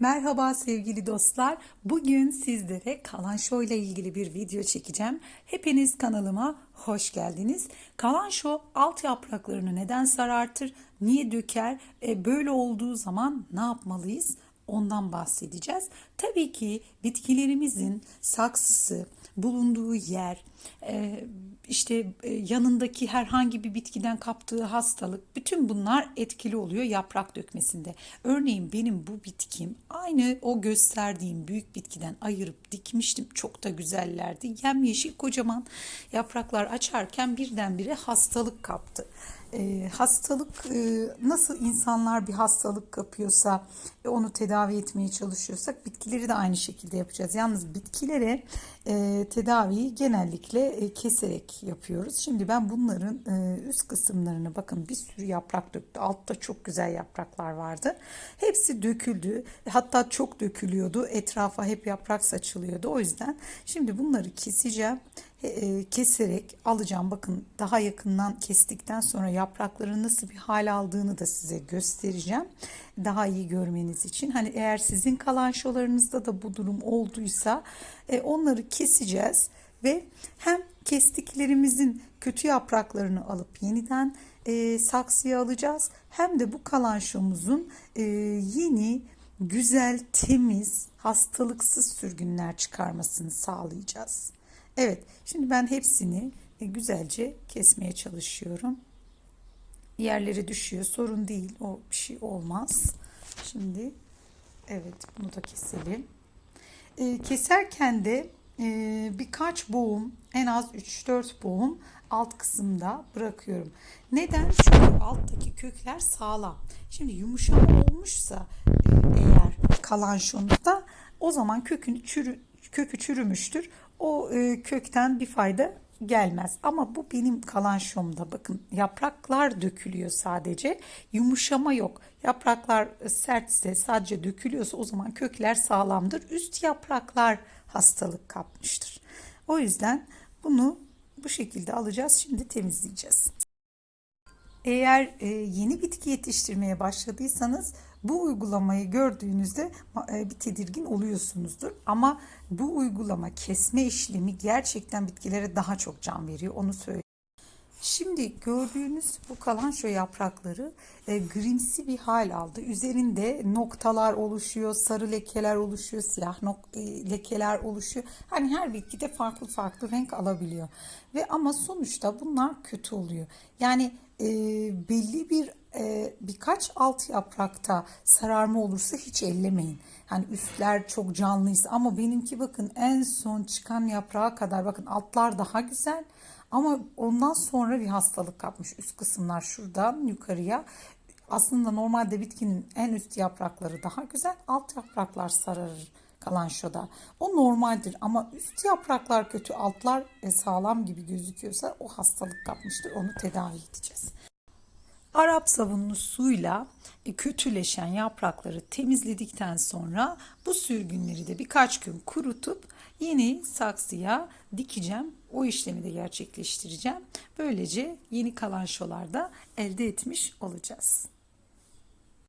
Merhaba sevgili dostlar. Bugün sizlere kalanşo ile ilgili bir video çekeceğim. Hepiniz kanalıma hoş geldiniz. Kalanşo alt yapraklarını neden sarartır, niye döker, e, böyle olduğu zaman ne yapmalıyız? Ondan bahsedeceğiz. Tabii ki bitkilerimizin saksısı, bulunduğu yer, e, işte e, yanındaki herhangi bir bitkiden kaptığı hastalık, bütün bunlar etkili oluyor yaprak dökmesinde. Örneğin benim bu bitkim aynı o gösterdiğim büyük bitkiden ayırıp dikmiştim. Çok da güzellerdi. Yemyeşil kocaman yapraklar açarken birdenbire hastalık kaptı. E, hastalık e, nasıl insanlar bir hastalık kapıyorsa e, onu tedavi etmeye çalışıyorsak bitkileri de aynı şekilde yapacağız. Yalnız bitkilere e, tedaviyi genellikle e, keserek yapıyoruz. Şimdi ben bunların e, üst kısımlarını bakın bir sürü yaprak döktü. Altta çok güzel yapraklar vardı. Hepsi döküldü. Hatta çok dökülüyordu. Etrafa hep yaprak saçılıyordu. O yüzden şimdi bunları keseceğim keserek alacağım. Bakın daha yakından kestikten sonra yaprakların nasıl bir hal aldığını da size göstereceğim. Daha iyi görmeniz için. Hani eğer sizin kalanşolarınızda da bu durum olduysa e, onları keseceğiz ve hem kestiklerimizin kötü yapraklarını alıp yeniden e, saksıya alacağız. Hem de bu kalanşomuzun e, yeni güzel, temiz, hastalıksız sürgünler çıkarmasını sağlayacağız. Evet, şimdi ben hepsini e, güzelce kesmeye çalışıyorum. Yerleri düşüyor, sorun değil. O bir şey olmaz. Şimdi evet, bunu da keselim. E, keserken de e, birkaç boğum, en az 3-4 boğum alt kısımda bırakıyorum. Neden? Çünkü alttaki kökler sağlam. Şimdi yumuşama olmuşsa eğer kalan şunuzda o zaman kökün çürü, kökü çürümüştür o e, kökten bir fayda gelmez. Ama bu benim kalan şomda bakın yapraklar dökülüyor sadece. Yumuşama yok. Yapraklar sertse sadece dökülüyorsa o zaman kökler sağlamdır. Üst yapraklar hastalık kapmıştır. O yüzden bunu bu şekilde alacağız. Şimdi temizleyeceğiz. Eğer e, yeni bitki yetiştirmeye başladıysanız bu uygulamayı gördüğünüzde e, bir tedirgin oluyorsunuzdur. Ama bu uygulama kesme işlemi gerçekten bitkilere daha çok can veriyor onu söyleyeyim. Şimdi gördüğünüz bu kalanço yaprakları e, grimsi bir hal aldı. Üzerinde noktalar oluşuyor, sarı lekeler oluşuyor, siyah nok e, lekeler oluşuyor. Hani her bitkide farklı farklı renk alabiliyor. Ve ama sonuçta bunlar kötü oluyor. Yani e, belli bir e, birkaç alt yaprakta sararma olursa hiç ellemeyin. Hani üstler çok canlıysa ama benimki bakın en son çıkan yaprağa kadar bakın altlar daha güzel ama ondan sonra bir hastalık kapmış. Üst kısımlar şuradan yukarıya aslında normalde bitkinin en üst yaprakları daha güzel alt yapraklar sararır kalanşoda. O normaldir ama üst yapraklar kötü altlar e, sağlam gibi gözüküyorsa o hastalık kapmıştır onu tedavi edeceğiz. Arap sabunlu suyla e, kötüleşen yaprakları temizledikten sonra bu sürgünleri de birkaç gün kurutup yeni saksıya dikeceğim. O işlemi de gerçekleştireceğim. Böylece yeni kalan şolarda elde etmiş olacağız.